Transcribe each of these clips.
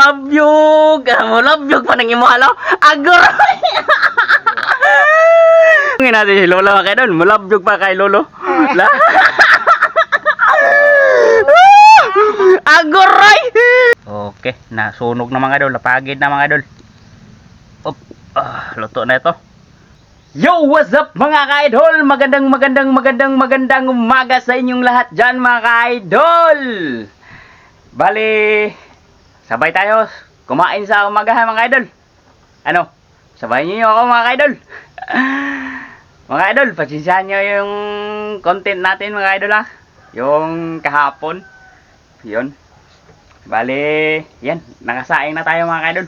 lumabyog. Ah, Mulabyog pa nang imuhalaw. Agoy! Ngin natin si Lolo mga kaidol. Mulabyog pa kay Lolo. La. Agoray! Okay, nasunog na mga idol. Napagid na mga idol. Op, ah, luto na ito. Yo, what's up mga ka-idol? Magandang magandang magandang magandang umaga sa inyong lahat dyan mga ka-idol. Bali, sabay tayo kumain sa umagahan mga idol. Ano? Sabay niyo ako mga ka-idol. mga idol, pasensyahan nyo yung content natin mga idol ha. Yung kahapon. Yun. Bali, yan. Nakasaing na tayo mga ka-idol.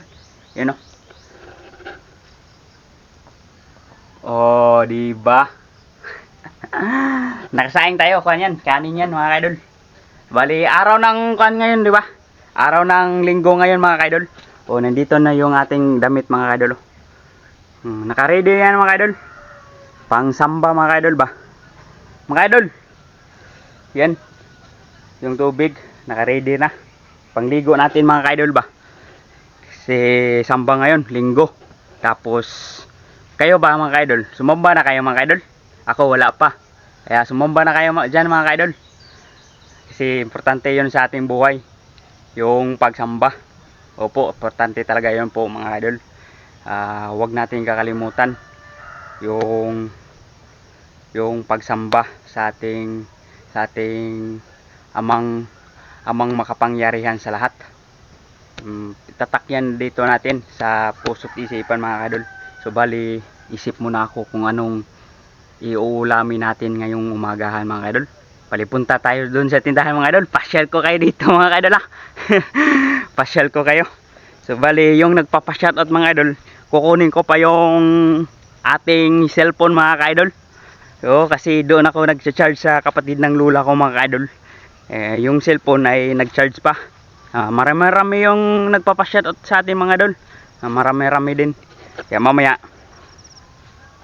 Yun o. Oh, di ba? Nakasaing tayo kuan yan, kanin yan mga kaidol. Bali, araw ng kuan ngayon, di ba? Araw ng linggo ngayon mga kaidol. Oh, nandito na yung ating damit mga kaidol. Hmm, naka-ready yan mga kaidol. Pang samba mga kaidol ba? Mga kaidol. Yan. Yung tubig, naka-ready na. Pangligo natin mga kaidol ba? Kasi samba ngayon, linggo. Tapos, kayo ba mga kaidol? Sumamba na kayo mga kaidol? Ako wala pa. Kaya sumamba na kayo dyan mga kaidol. Kasi importante yun sa ating buhay. Yung pagsamba. Opo, importante talaga yun po mga kaidol. Ah, huwag natin kakalimutan yung yung pagsamba sa ating sa ating amang amang makapangyarihan sa lahat. Mm, itatak yan dito natin sa puso't isipan mga kadol. So bali, isip muna ako kung anong iuulamin natin ngayong umagahan mga kadol. Palipunta tayo dun sa tindahan mga kadol. Pasyal ko kayo dito mga kadol ah. Pasyal ko kayo. So bali, yung nagpapashoutout mga kadol, kukunin ko pa yung ating cellphone mga kadol. So kasi doon ako nag-charge sa kapatid ng lula ko mga kadol. Eh, yung cellphone ay nag-charge pa. Ah, marami-rami yung nagpapashoutout sa ating mga dol. Ah, marami-rami din. Kaya mamaya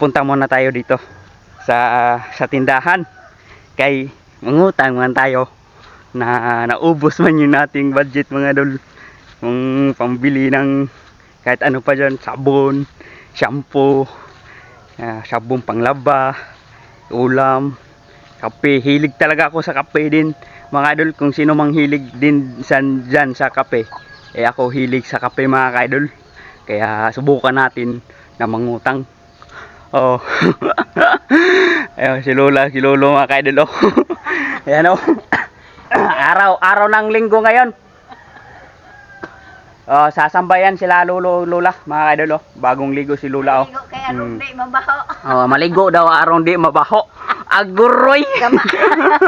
punta muna tayo dito sa sa tindahan. Kay mangutang man tayo na naubos man yung nating budget mga dol. Yung pambili ng kahit ano pa dyan, sabon, shampoo, ah, sabon panglaba, ulam, kape. Hilig talaga ako sa kape din. Mga idol, kung sino mang hilig din san, dyan sa kape, eh ako hilig sa kape mga ka-idol. Kaya subukan natin na mangutang. Oh. Ayun, si Lola, si Lolo mga ka-idol. Oh. Ayan oh. araw, araw ng linggo ngayon. Oh, sasambayan sila Lolo, Lola, mga ka-idol. Oh. Bagong ligo si Lola. Oh. Maligo kaya Mm. mabaho. Oh, maligo daw aron di mabaho. Aguroy. Gama.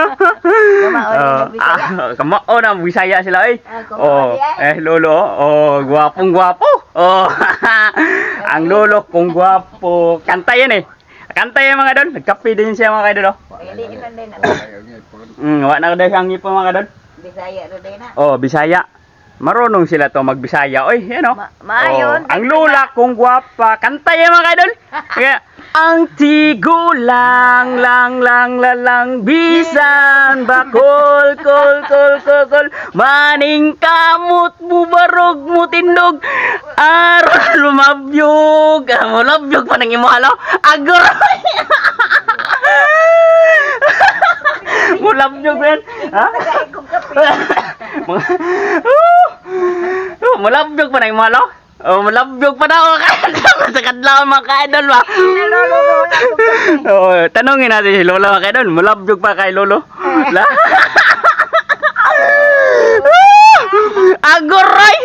Gama o Oh, oh, Bisaya. ah, kamao na Bisaya sila eh. Ah, Oh, eh lolo, oh, gwapong gwapo. Oh. ang lolo kung gwapo. Kanta yan eh. Kanta yan mga dol. Nagkape din siya mga idol. Oh. Ili ilan din ang Mm, wa na daw siyang ngipon mga dol. Bisaya din na. Oh, Bisaya. Marunong sila to magbisaya. Oy, yan oh. Ma maayon. Oh, ang lula kung gwapa. Kanta yan mga idol. Kaya, ang tigulang lang lang lang lang bisan bakol kol kol kol kol maning kamot mo barog mo tindog aral lumabyog ah, mo labyog pa nang imuhalaw agoray mo labyog yan ha Tagay kong kape. mga malabyog pa na yung malo. Oh, malabyog pa na ako kadlaw sa kadlaw mga ka-idol ba. Oh, tanungin natin si Lolo mga ka-idol, malabyog pa kay Lolo. La. Agoray!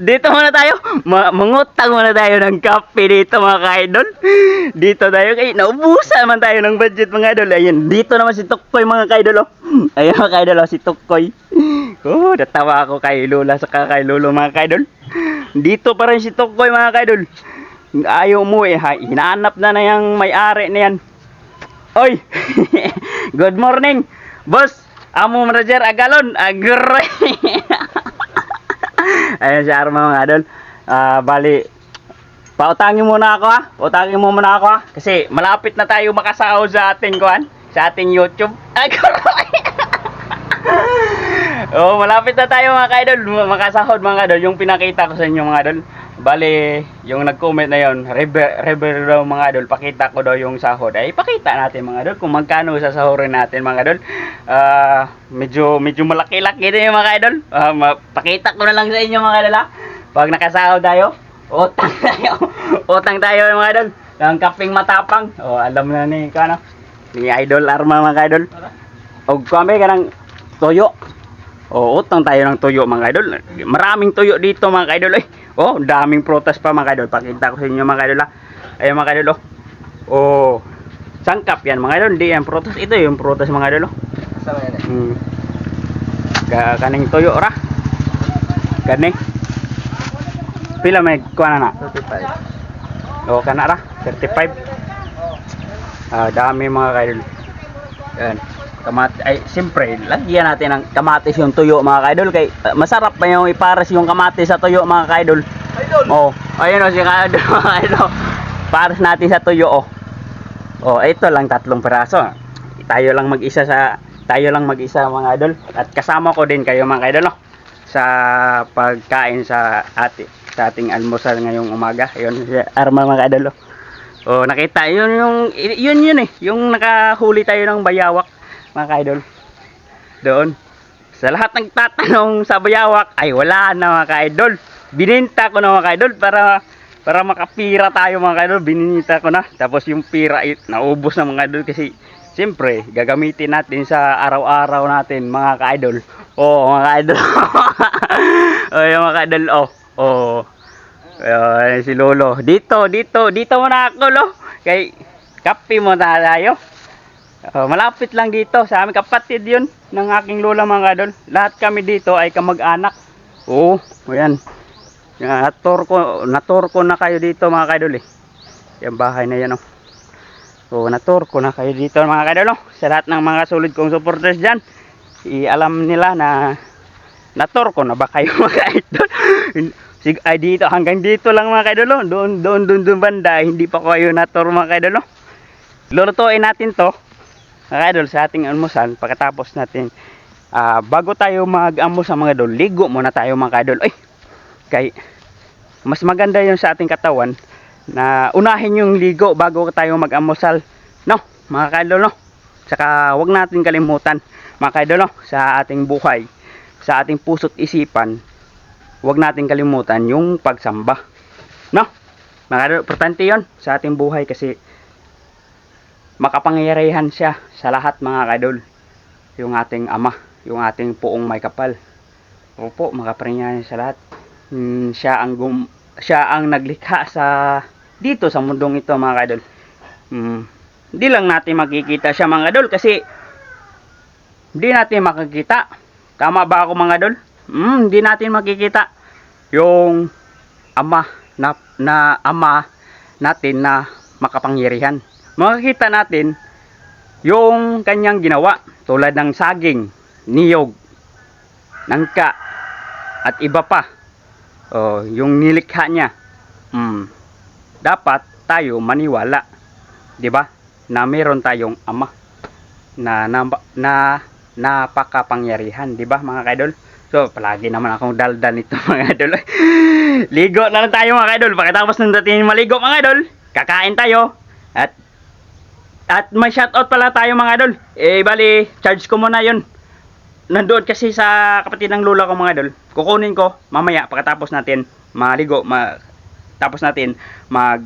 Dito muna tayo. Ma mangutang muna tayo ng kape dito mga ka-idol. Dito tayo kay naubusan man tayo ng budget mga idol. Ayun, dito naman si Tukkoy mga ka-idol. Oh. Ayun mga ka-idol, oh, si Tukkoy. Oh, natawa ako kay Lola sa kay Lolo mga ka-idol. Dito pa rin si Tukkoy mga ka-idol. Ayaw mo eh, ha? hinahanap na na yung may-ari na yan. Oy! Good morning! Boss! Amo manager agalon, agre. Ayun si Arma mga idol. Ah, bali pautangin muna ako ha. Pautangin mo muna ako ha. Kasi malapit na tayo makasahod sa ating kuan, sa ating YouTube. Agre. oh, malapit na tayo mga kaidol. Makasahod mga kaidol. Yung pinakita ko sa inyo mga kaidol. Bale, yung nag-comment na yon, rever, rever daw mga idol, pakita ko daw yung sahod. Ay, pakita natin mga idol kung magkano sasahurin natin mga idol. Ah, medyo medyo malaki-laki din yung mga idol. Ma- pakita ko na lang sa inyo mga idol ha. Pag nakasahod tayo, utang tayo. utang tayo mga idol. Ang kaping matapang. Oh, alam na ni kano. Ni idol arma mga idol. Og kami kanang toyo. Oh, utang tayo ng tuyo mga idol. Maraming tuyo dito mga idol. Eh. Oh, daming protas pa mga idol. Pakita ko sa inyo mga idol. ha. Ayun mga idol. Oh. oh. Sangkap yan mga idol. Hindi yan protas. Ito yung protas mga idol. Oh. Sama yan eh. Hmm. Ka kaning tuyo ra. Kani. Pila may kuha na na? 35. O kana ra. 35. Ah, dami mga kaidol. Yan. Kamat ay siyempre, lagyan natin ng kamatis yung tuyo mga kaidol kay ah, masarap pa yung ipares yung kamatis sa tuyo mga kaidol. Idol! Oh, ayun o si kaidol mga kaidol. Pares natin sa tuyo oh. Oh, ito lang tatlong peraso. Tayo lang mag-isa sa tayo lang mag-isa mga idol at kasama ko din kayo mga idol no? sa pagkain sa ati sa ating almusal ngayong umaga. Ayun si Arma mga idol. oh. Oh, nakita yun yung yun yun eh, yung nakahuli tayo ng bayawak mga idol. Doon. Sa lahat ng tatanong sa bayawak ay wala na mga idol. Bininta ko na mga idol para para makapira tayo mga idol. Bininta ko na. Tapos yung pira naubos na mga idol kasi siyempre gagamitin natin sa araw-araw natin mga ka-idol. Oo mga ka-idol. oh, mga ka-idol. Oh. Oh. Ayun, si Lolo. Dito, dito, dito muna ako, lo. Kay kape mo na tayo. Oh, malapit lang dito sa aming kapatid yun ng aking lola mga kadol. Lahat kami dito ay kamag-anak. Oo, ayan. Yan, Nator ko, nator ko na kayo dito mga kadol eh. Yung bahay na yan oh. So, nator ko na kayo dito mga kadol oh. Sa lahat ng mga solid kong supporters dyan. I-alam nila na nator ko na ba kayo mga idol. Sig ay dito hanggang dito lang mga kaidol oh. Doon doon doon doon banda hindi pa kayo nator mga kaidol oh. Lulutuin natin to mga kaidol sa ating almusal pagkatapos natin ah, bago tayo mag-amos sa mga idol ligo muna tayo mga kaidol ay kay mas maganda yun sa ating katawan na unahin yung ligo bago tayo mag-amusal no mga kaidol no saka wag natin kalimutan mga kaidol no sa ating buhay sa ating puso't isipan huwag natin kalimutan yung pagsamba. No? Mga idol, importante yon sa ating buhay kasi makapangyarihan siya sa lahat mga kadol. Yung ating ama, yung ating puong may kapal. Opo, makapangyarihan sa lahat. Hmm, siya ang gum siya ang naglikha sa dito sa mundong ito mga kadol. Hmm, hindi lang natin makikita siya mga kadol kasi hindi natin makikita. Tama ba ako mga kadol? Hmm, hindi natin makikita yung ama na, na ama natin na makapangyarihan. Makikita natin yung kanyang ginawa tulad ng saging, niyog, nangka at iba pa. Oh, yung nilikha niya. Hmm. Dapat tayo maniwala, 'di ba? Na meron tayong ama na na, na napakapangyarihan, 'di ba mga kaidol? So, palagi naman akong daldal nito mga idol. Ligo na lang tayo mga idol. Pagkatapos ng dating maligo mga idol, kakain tayo. At at may shoutout pala tayo mga idol. Eh, bali, charge ko muna yun. Nandoon kasi sa kapatid ng lola ko mga idol. Kukunin ko mamaya pagkatapos natin maligo, ma tapos natin mag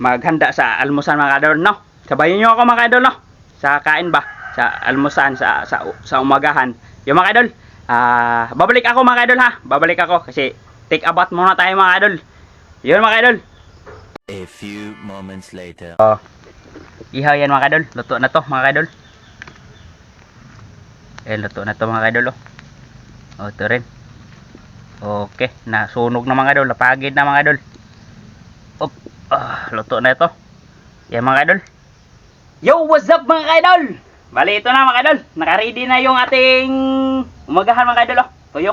maghanda sa almusan mga idol, no? Sabayin niyo ako mga idol, no? Sa kain ba? Sa almusan, sa, sa, sa umagahan. Yung mga idol, Ah, babalik ako mga idol ha. Babalik ako kasi take a bath muna tayo mga idol. Yun mga idol. A few moments later. Ihaw yan mga idol. Luto na to mga idol. Eh, luto na to mga idol oh. Oh, ito rin. Okay, nasunog na mga idol. Napagid na mga idol. Op, ah, luto na ito. Yan mga idol. Yo, what's up mga idol? Bali, ito na mga idol. Naka-ready na yung ating umagahan mga idol. Oh. Tuyo.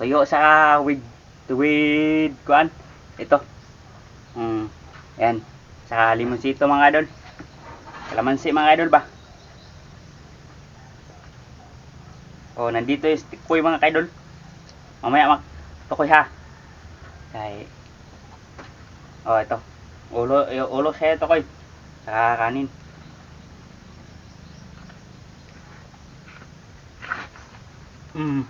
Tuyo sa with, with, kuan. Ito. Mm, yan. Sa limonsito mga idol. Kalamansi mga idol ba? Oh, nandito yung tikoy mga kaidol. Mamaya mak tukoy ha. Kay Oh, ito. Ulo, ulo siya ito koy. Saka kanin. Mm.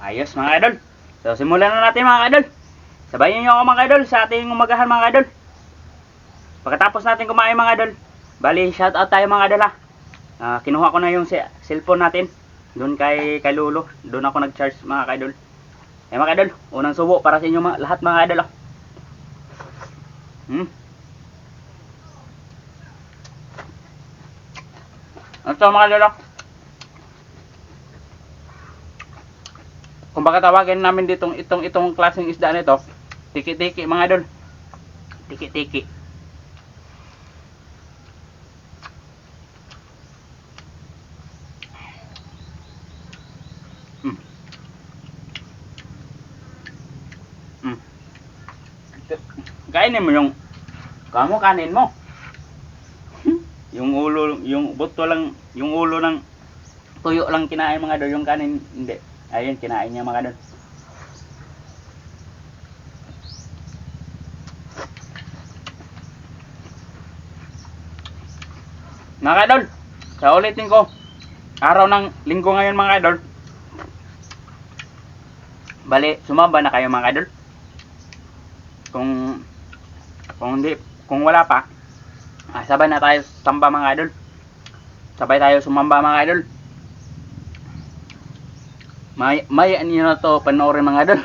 Ayos mga idol. So simulan na natin mga idol. Sabayan niyo ako mga idol sa ating umagahan mga idol. Pagkatapos natin kumain mga idol, bali shout out tayo mga idol ha. Ah, kinuha ko na yung si- cellphone natin doon kay kay Lolo. Doon ako nag-charge mga idol. Eh mga idol, unang subo para sa inyo mga, lahat mga idol. Oh. Hmm. Ito mga idol. oh. Kung baka tawagin namin ditong itong itong klaseng isda nito, tiki-tiki mga idol. Tiki-tiki. Mm. Mm. Kainin mo yung kamo kanin mo. yung ulo, yung buto lang, yung ulo ng tuyo lang kinain mga idol, yung kanin hindi. Ayun, kinain niya mga idol. Mga idol, sa ulitin ko, araw ng linggo ngayon mga idol. Bali, sumamba na kayo mga idol. Kung kung hindi, kung wala pa, ah, sabay na tayo samba mga idol. Sabay tayo sumamba mga idol. May may ano na to panoorin mga idol.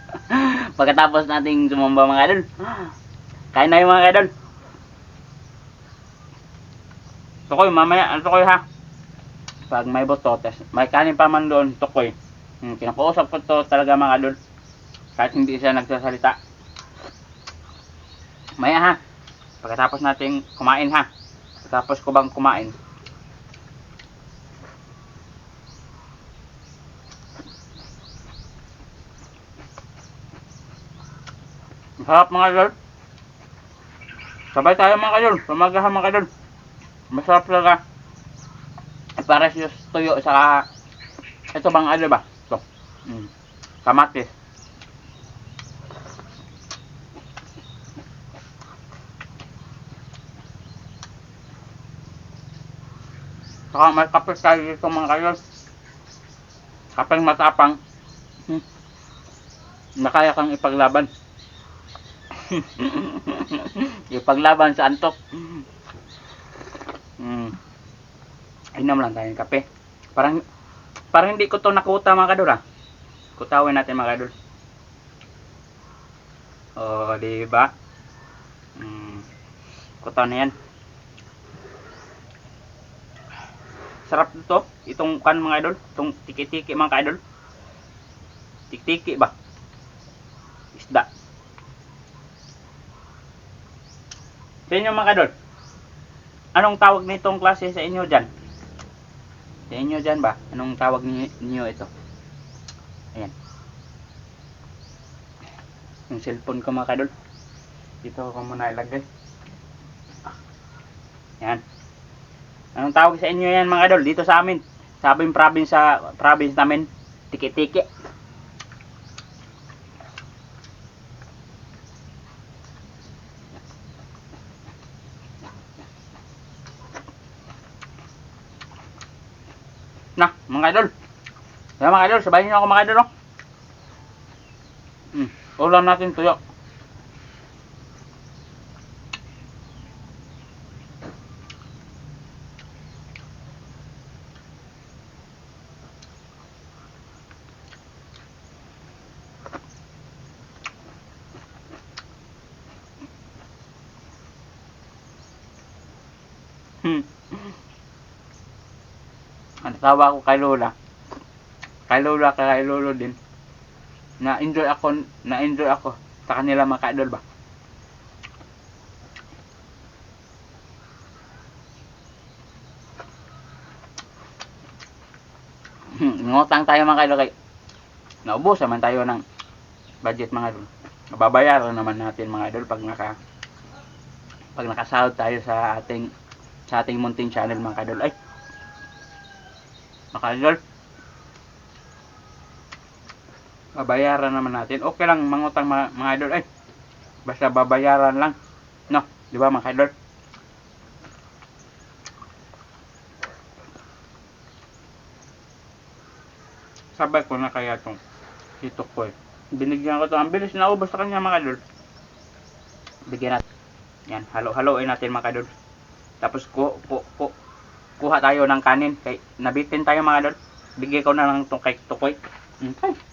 Pagkatapos nating sumamba mga idol. Kain na yung mga idol. Tukoy, mamaya, ano tukoy ha? Pag may bototes, may kanin pa man doon, tukoy. Hmm, kinakausap ko to talaga mga idol. Kahit hindi siya nagsasalita. Maya ha. Pagkatapos nating kumain ha. Pagkatapos ko bang kumain. Masarap mga idol. Sabay tayo mga idol. Pamagahan mga idol. Masarap talaga. Para siya tuyo sa ito bang ano ba? Mm. Kamatis. Saka may kape tayo dito mga kayo. Kapeng matapang. Hmm. Na kaya kang ipaglaban. ipaglaban sa antok. Hmm. Inom lang tayo ng kape. Parang parang hindi ko to nakuta mga kadol ah. Kutawin natin mga kadol. Oh, di ba? Hmm. Kutaw na yan. Sarap nito. Itong kan mga idol. Itong tiki-tiki mga idol. Tiki-tiki ba? Isda. Sa inyo mga idol. Anong tawag nitong klase sa inyo dyan? Sa inyo dyan ba? Anong tawag ni- niyo ito? Ayan. Yung cellphone ko mga kadol. Dito ko muna ilagay. Yan. Anong tawag sa inyo yan mga kadol? Dito sa amin. Sa aming province sa province namin. Tiki-tiki. Na, mga idol. Kaya mga idol, sabayin niyo ako mga idol. Oh. Hmm, ulam natin tuyo. Hmm. Ang tawa ko kay Lola. Kay Lola, kay Lolo din. Na-enjoy ako, na-enjoy ako sa kanila mga ka-idol ba. Hmm, ngutang tayo mga ka-idol kay naubos naman tayo ng budget mga idol. Babayaran naman natin mga idol pag naka pag nakasahod tayo sa ating sa ating munting channel mga ka-idol. Ay, mga ka-idol. Babayaran naman natin. Okay lang mangutang mga, mga idol. Ay, basta babayaran lang. No, di ba mga idol? Sabay ko na kaya itong ito ko eh. Binigyan ko to. Ang bilis na ubos sa kanya mga idol. Bigyan natin. Yan, halo-haloin natin mga idol. Tapos ku, ku, ku, kuha tayo ng kanin. Kay, nabitin tayo mga idol. Bigay ko na lang itong kay Tukoy. Okay.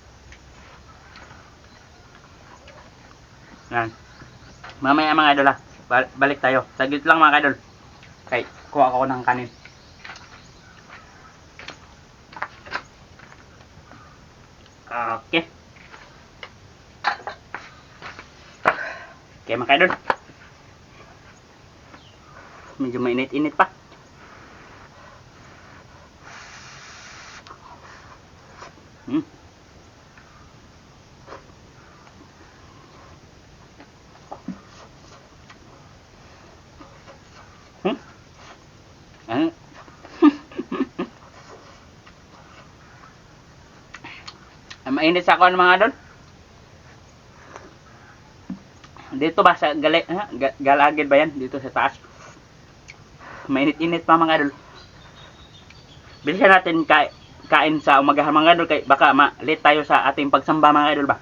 Yan. Mamaya mga idol ah. Bal- balik tayo. Saglit lang mga idol. Kay, kuha ko ng kanin. Okay. Okay mga idol. Medyo mainit-init pa. Mainit sa ako mga idol. Dito ba sa gali, ha? Ga- galagid ba yan? Dito sa taas. Mainit-init pa mga idol. Bilisan natin ka kain sa umagahan mga idol kay baka ma-late tayo sa ating pagsamba mga idol ba.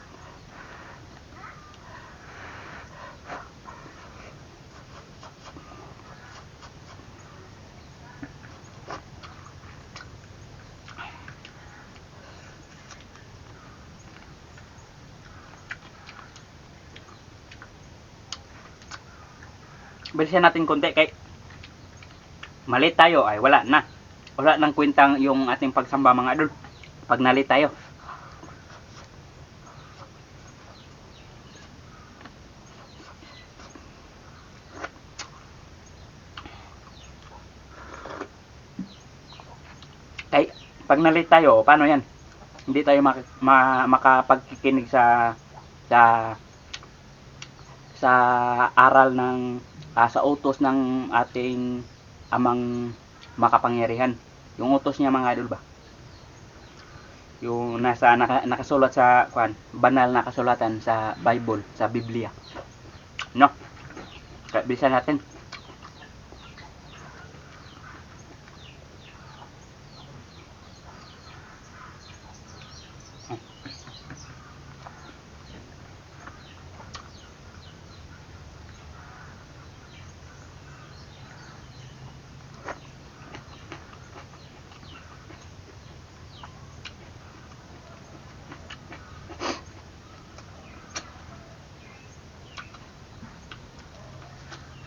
Bilisan natin konti kay mali tayo ay wala na. Wala nang kwentang yung ating pagsamba mga idol. Pag nali tayo. Kay pag nali tayo, paano yan? Hindi tayo mak ma makapagkikinig sa sa sa aral ng ah, sa utos ng ating amang makapangyarihan. Yung utos niya mga idol ba? Yung nasa naka, nakasulat sa kwan, banal na kasulatan sa Bible, sa Biblia. No? Bisa natin.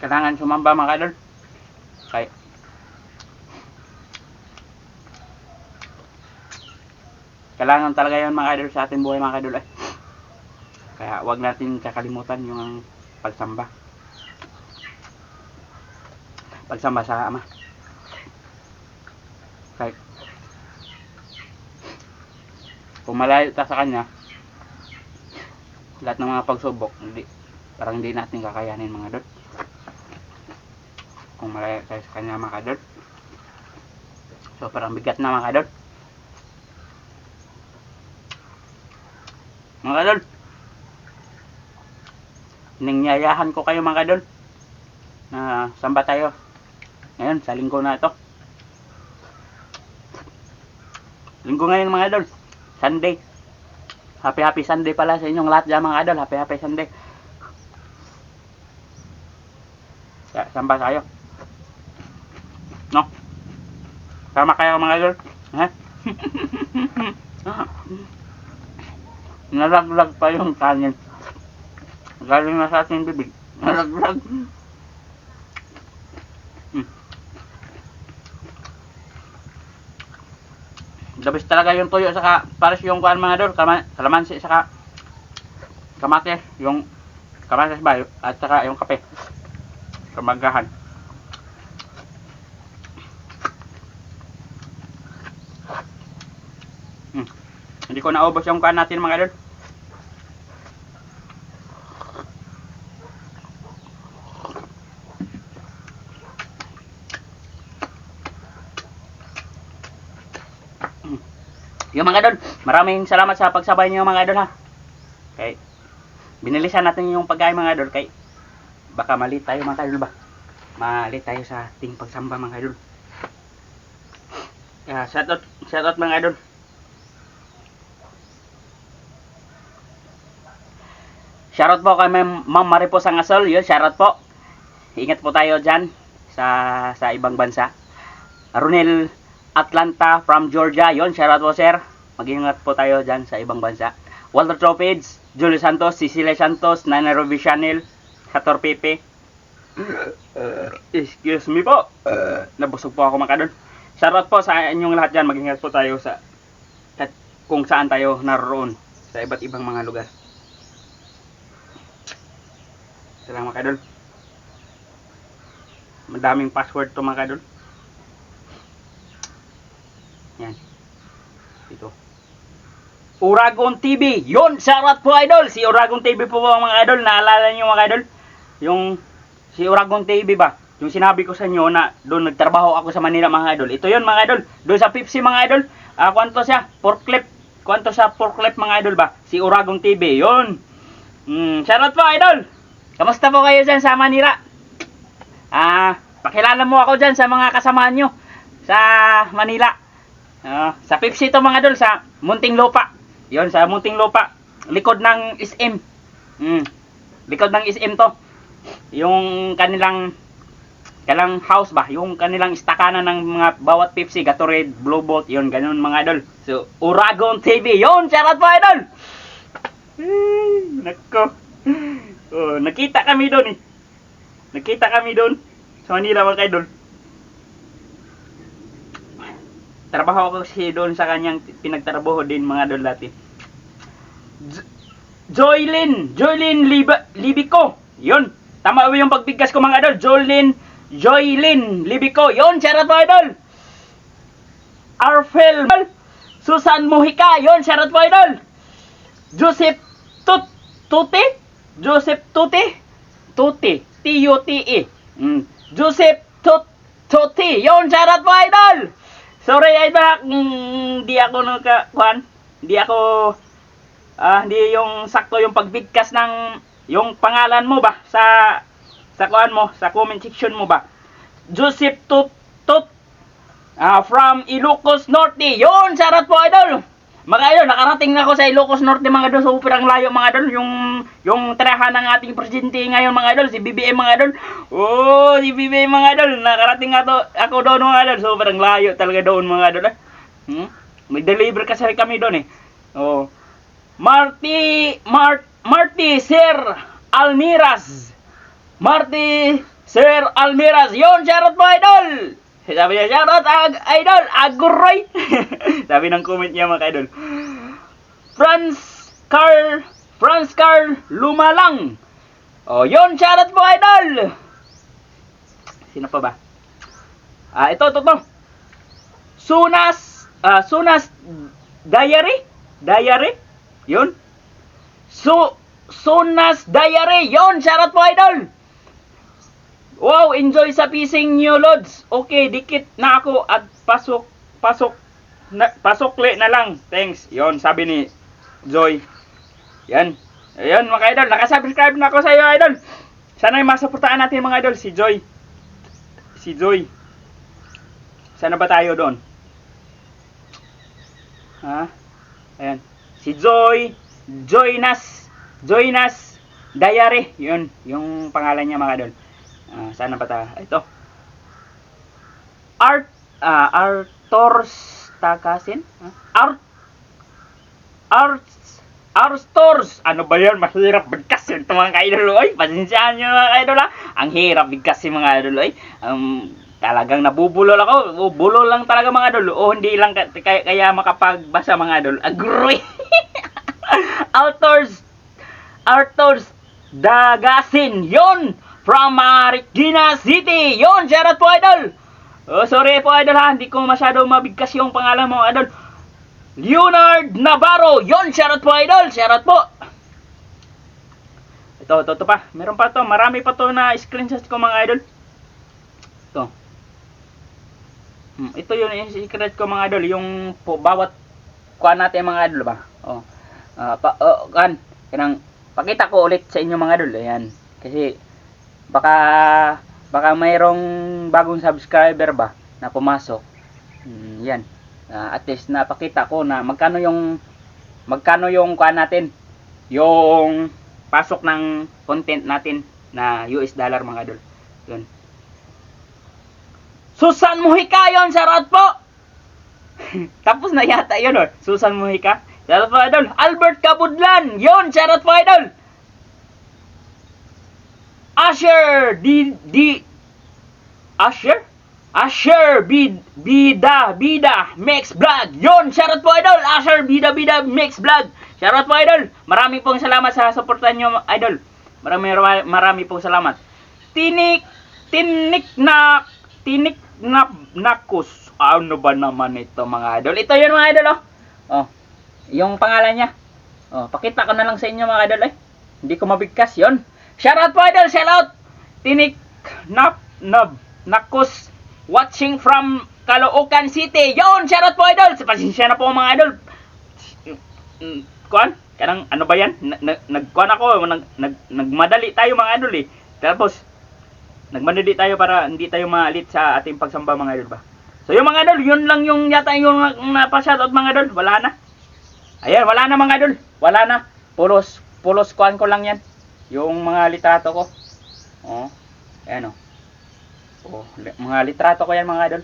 Kailangan sumamba mga idol. Kay Kailangan talaga yun mga idol sa ating buhay mga idol. eh. Kaya wag natin kakalimutan yung pagsamba. Pagsamba sa Ama. Kay kung malayo ta sa Kanya, lahat ng mga pagsubok, hindi, parang hindi natin kakayanin mga idol kung malayo tayo sa kanya mga kadol. So parang bigat na mga kadol. Mga kadol. Ningyayahan ko kayo mga kadol. Na samba tayo. Ngayon, sa linggo na ito. Linggo ngayon mga kadol. Sunday. Happy happy Sunday pala sa inyong lahat dyan mga kadol. Happy happy Sunday. Samba tayo. No? Tama kayo mga idol? Ha? Nalaglag pa yung kanin. Galing na sa ating bibig. Nalaglag. Hmm. Dabis talaga yung tuyo saka pares yung kuan mga idol, kalamansi saka kamatis, yung kamatis ba at saka yung kape. Kamagahan. Hindi ko naubos yung kan natin mga idol. Yung mga idol, maraming salamat sa pagsabay niyo mga idol ha. Kay binilisan natin yung pagkain mga idol kay baka mali tayo mga idol ba. Mali tayo sa ating pagsamba mga idol. Yeah, shout out, shout out mga idol. Shoutout po kay Ma'am Maripos Angasol. Yun, shoutout po. Ingat po tayo dyan sa sa ibang bansa. Ronel Atlanta from Georgia. Yun, shoutout po sir. Mag-ingat po tayo dyan sa ibang bansa. Walter Tropids, Julio Santos, Cecilia Santos, Nana Ruby Chanel, Sator Pepe. Excuse me po. Nabusog po ako makadon. Shoutout po sa inyong lahat dyan. Mag-ingat po tayo sa at kung saan tayo naroon sa iba't ibang mga lugar. Ito mga kadol. Madaming password to mga kadol. Yan. Ito. Uragon TV. Yun, shoutout po idol. Si Uragon TV po mga idol. Naalala niyo mga idol? Yung si Uragon TV ba? Yung sinabi ko sa inyo na doon nagtrabaho ako sa Manila mga idol. Ito yun mga idol. Doon sa Pepsi mga idol. Ah, kwanto siya? Forklift. Kwanto siya forklift mga idol ba? Si Uragon TV. Yun. Mm, shoutout po idol. Kamusta po kayo dyan sa Manila? Ah, pakilala mo ako dyan sa mga kasamahan nyo sa Manila. Ah, sa Pepsi to mga idol, sa Munting Lupa. Yon sa Munting Lupa. Likod ng SM. Mm, likod ng SM to. Yung kanilang kanilang house ba? Yung kanilang istakana ng mga bawat Pepsi, Gatorade, Blue Bolt, yon ganun mga idol. So, Uragon TV, yon shoutout po idol! Hmm, nako. Oh, nakita kami doon eh. Nakita kami doon sa Manila mga idol. Trabaho ako kasi doon sa kanyang pinagtrabaho din mga idol dati. Jo- Joylin, Joylin Libico. Yun. Tama ba yung pagbigkas ko mga idol? Joylin, Joylin Libico. Yun, shoutout mga idol. Arfel, Susan Mujica. Yun, shoutout po idol. Joseph Tut Tuti? Joseph Tuti? Tuti. T-U-T-E. Mm. Joseph Tut Tuti. Yun, shoutout po idol. Sorry, idol. Mm, di ako naka, kuhan. Di ako, ah, hindi yung sakto yung pagbigkas ng, yung pangalan mo ba sa, sa kuhan mo, sa comment section mo ba. Joseph Tut Tut Ah, from Ilocos Norte. Yun, shoutout po idol. Mga idol, nakarating na ako sa Ilocos Norte mga idol. Super ang layo mga idol. Yung yung tirahan ng ating presidente ngayon mga idol, si BBM mga idol. Oh, si BBM mga idol. Nakarating ako, ako doon mga idol. Super ang layo talaga doon mga idol. eh. Hmm? May deliver kasi kami doon eh. Oh. Marty, Mart, Marty Sir Almiras. Marty Sir Almiras. Yun, shoutout po idol. Sabi niya, shoutout ag idol, aguroy. Sabi ng comment niya mga idol. Franz Carl, Franz Carl Lumalang. Oh, yun, shoutout po idol. Sino pa ba? Ah, ito, ito, ito. Sunas, ah, Sunas Diary? Diary? Yun. Su, Sunas Diary. Yun, shoutout po idol. Wow, enjoy sa pising new loads. Okay, dikit na ako at pasok, pasok, na, pasokle na lang. Thanks. Yon sabi ni Joy. Yan. Ayan, mga idol. Nakasubscribe na ako sa iyo, idol. Sana ay masuportahan natin, mga idol. Si Joy. Si Joy. Sana ba tayo doon? Ha? Ayan. Si Joy. Joynas. Joynas Diary. Yun. Yung pangalan niya, mga idol. Ah, sana ba ta? Ito. Art ah Artors Takasin? Ah, Art Arts Arstors. Ano ba 'yan? Mahirap bigkasin ito mga kaidol. Oy, pasensyahan niyo mga kaidol ha. Ang hirap bigkasin mga idol. Oy. Um, talagang nabubulol ako. Bulol lang talaga mga idol. O hindi lang ka- kaya, kaya makapagbasa mga idol. Agroy. Artors Artors Dagasin. Yon from Marikina City. Yon, shoutout po idol. Oh, sorry po idol ha, hindi ko masyado mabigkas yung pangalan mo idol. Leonard Navarro. Yon, shoutout po idol. Shoutout po. Ito, ito, ito pa. Meron pa to. Marami pa to na screenshot ko mga idol. Ito. Hmm, ito yun yung secret ko mga idol. Yung po, bawat kuan natin mga idol ba. Oh. Ah, pa oh, kan kanang pakita ko ulit sa inyo mga idol. Ayan. Kasi baka baka mayroong bagong subscriber ba na pumasok. Mm, yan. Ah, at least napakita ko na magkano yung magkano yung kuan natin yung pasok ng content natin na US dollar mga idol. Yun. Susan Mujica yon shoutout po. Tapos na yata yun oh. Susan Mujica. Shoutout po idol. Albert Cabudlan. Yon, shoutout po idol. Asher di di Asher Asher Bid Bida Bida Mix Vlog. Yon, shoutout po idol. Asher Bida Bida Mix Vlog. Shoutout po idol. Marami pong salamat sa suportan nyo idol. Marami marami pong salamat. Tinik tinik na tinik na nakus. Ano ba naman ito mga idol? Ito yun mga idol oh. Oh. Yung pangalan niya. Oh, pakita ko na lang sa inyo mga idol eh. Hindi ko mabigkas 'yon. Shoutout po idol, shoutout. Tinik nap nab nakus watching from Caloocan City. Yon, shoutout po idol. Pasensya na po mga idol. Mm, Kuan? Kanang ano ba yan? Na- na- Nagkuan ako, nag, nag, nagmadali tayo mga idol eh. Tapos nagmadali tayo para hindi tayo maalit sa ating pagsamba mga idol ba. So yung mga idol, yun lang yung yata yung na- napa-shoutout mga idol. Wala na. Ayan, wala na mga idol. Wala na. Pulos, pulos kuan ko lang yan. Yung mga litrato ko. Oh. Ayan oh. Oh, mga litrato ko yan mga idol.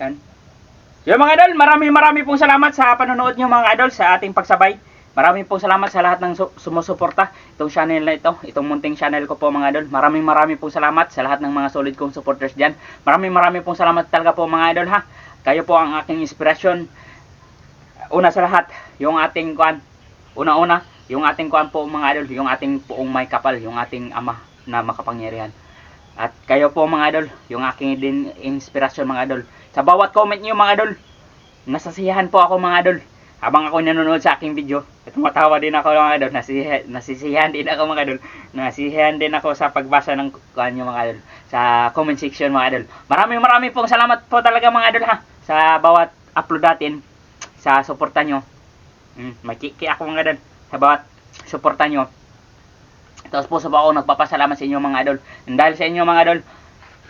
Yan. Yung mga idol, maraming maraming pong salamat sa panonood nyo mga idol sa ating pagsabay. Maraming pong salamat sa lahat ng su- sumusuporta itong channel na ito, itong munting channel ko po mga idol. Maraming maraming pong salamat sa lahat ng mga solid kong supporters dyan. Maraming maraming pong salamat talaga po mga idol ha. Kayo po ang aking inspirasyon. Una sa lahat, yung ating kuan. Una-una, yung ating kuan po mga idol, yung ating poong may kapal, yung ating ama na makapangyarihan. At kayo po mga idol, yung aking din inspirasyon mga idol. Sa bawat comment niyo mga idol, nasasiyahan po ako mga idol. Habang ako nanonood sa aking video, at tumatawa din ako mga idol, nasisiyahan, nasisiyahan din ako mga idol. Nasisiyahan din ako sa pagbasa ng kuan niyo mga idol. Sa comment section mga idol. Maraming maraming pong salamat po talaga mga idol ha. Sa bawat upload natin, sa suporta nyo. Mm, may kiki ako mga idol. Sa bawat suporta nyo. Tapos po sa ako nagpapasalamat sa inyo mga idol. And dahil sa inyo mga idol,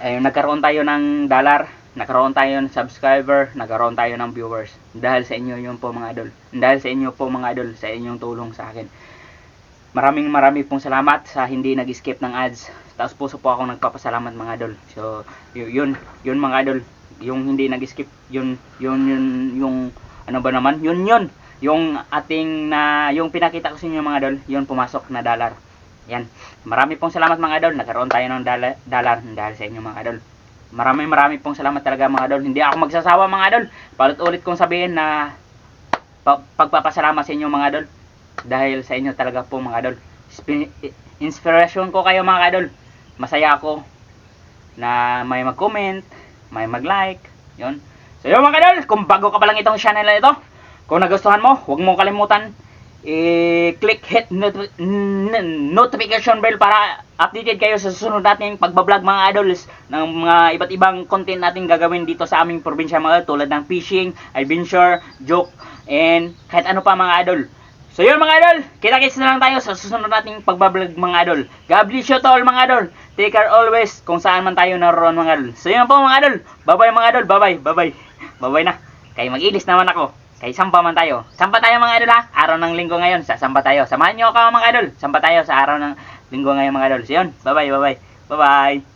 ay nagkaroon tayo ng dollar, nagkaroon tayo ng subscriber, nagkaroon tayo ng viewers. Dahil sa inyo yun po mga idol. And dahil sa inyo po mga idol, sa inyong tulong sa akin. Maraming maraming pong salamat sa hindi nag-skip ng ads. Tapos puso po ako nagpapasalamat mga idol. So, yun, yun mga idol. Yung hindi nag-skip, yun, yun, yun, yung, ano ba naman? Yun, yun. Yung ating na, yung pinakita ko sa inyo mga idol, yun pumasok na dollar. Yan. Marami pong salamat mga idol. Nagkaroon tayo ng dollar, dollar dahil sa inyo mga idol. Maraming maraming pong salamat talaga mga idol. Hindi ako magsasawa mga idol. Palit-ulit kong sabihin na pa- pagpapasalamat sa inyo mga idol. Dahil sa inyo talaga po mga idol. Spi- inspiration ko kayo mga idol. Masaya ako na may mag-comment, may mag-like, yun. So yun mga idol, kung bago ka pa lang itong channel na ito, kung nagustuhan mo, huwag mo kalimutan i-click hit not- notification bell para updated kayo sa susunod nating pagbablog mga idols ng mga iba't ibang content natin gagawin dito sa aming probinsya mga idol, tulad ng fishing, adventure, joke, and kahit ano pa mga idol. So yun mga idol, kita-kits na lang tayo sa susunod nating pagbablog mga idol. God bless you to all mga idol. Take care always kung saan man tayo naroon mga idol. So yun po mga idol, bye-bye mga idol, bye-bye, bye-bye. Bye-bye na. Kaya mag-ilis naman ako. Kay sampa man tayo. Sampa tayo mga idol ha. Araw ng linggo ngayon. Sa sampa tayo. Samahan niyo ako mga idol. Sampa tayo sa araw ng linggo ngayon mga idol. So yun. Bye bye. Bye bye. Bye bye.